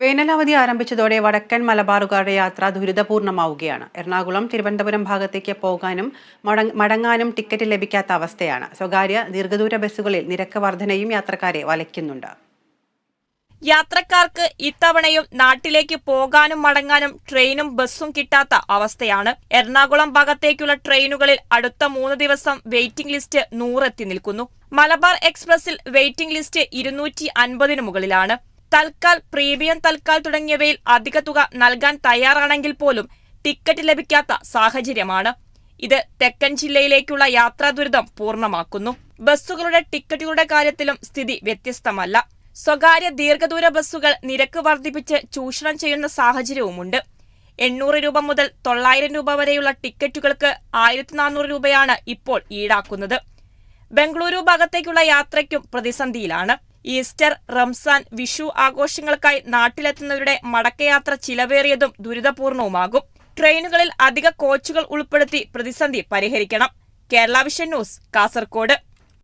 വേനലവധി ആരംഭിച്ചതോടെ വടക്കൻ മലബാറുകാരുടെ യാത്ര ദുരിതപൂർണമാവുകയാണ്. എറണാകുളം തിരുവനന്തപുരം ഭാഗത്തേക്ക് പോകാനും മടങ്- മടങ്ങാനും ടിക്കറ്റ് ലഭിക്കാത്ത അവസ്ഥയാണ്. സ്വകാര്യ ദീർഘദൂര ബസ്സുകളിൽ നിരക്ക് വർധനയും യാത്രക്കാരെ വലയ്ക്കുന്നുണ്ട്. യാത്രക്കാർക്ക് ഇത്തവണയും നാട്ടിലേക്ക് പോകാനും മടങ്ങാനും ട്രെയിനും ബസ്സും കിട്ടാത്ത അവസ്ഥയാണ്. എറണാകുളം ഭാഗത്തേക്കുള്ള ട്രെയിനുകളിൽ അടുത്ത മൂന്ന് ദിവസം വെയിറ്റിംഗ് ലിസ്റ്റ് നൂറെത്തി നിൽക്കുന്നു. മലബാർ എക്സ്പ്രസിൽ വെയിറ്റിംഗ് ലിസ്റ്റ് ഇരുന്നൂറ്റി അൻപതിനു മുകളിലാണ്. തൽക്കാൽ പ്രീമിയം തൽക്കാൽ തുടങ്ങിയവയിൽ അധിക തുക നൽകാൻ തയ്യാറാണെങ്കിൽ പോലും ടിക്കറ്റ് ലഭിക്കാത്ത സാഹചര്യമാണ്. ഇത് തെക്കൻ ജില്ലയിലേക്കുള്ള യാത്രാ ദുരിതം പൂർണമാക്കുന്നു. ബസ്സുകളുടെ ടിക്കറ്റുകളുടെ കാര്യത്തിലും സ്ഥിതി വ്യത്യസ്തമല്ല. സ്വകാര്യ ദീർഘദൂര ബസ്സുകൾ നിരക്ക് വർദ്ധിപ്പിച്ച് ചൂഷണം ചെയ്യുന്ന സാഹചര്യവുമുണ്ട്. എണ്ണൂറ് രൂപ മുതൽ തൊള്ളായിരം രൂപ വരെയുള്ള ടിക്കറ്റുകൾക്ക് ആയിരത്തി നാനൂറ് രൂപയാണ് ഇപ്പോൾ ഈടാക്കുന്നത്. ബംഗളൂരു ഭാഗത്തേക്കുള്ള യാത്രയ്ക്കും പ്രതിസന്ധിയിലാണ്. ഈസ്റ്റർ റംസാൻ വിഷു ആഘോഷങ്ങൾക്കായി നാട്ടിലെത്തുന്നവരുടെ മടക്കയാത്ര ചിലവേറിയതും ദുരിതപൂർണവുമാകും. ട്രെയിനുകളിൽ അധിക കോച്ചുകൾ ഉൾപ്പെടുത്തി പ്രതിസന്ധി പരിഹരിക്കണം. Kerala vision news Kasaragod.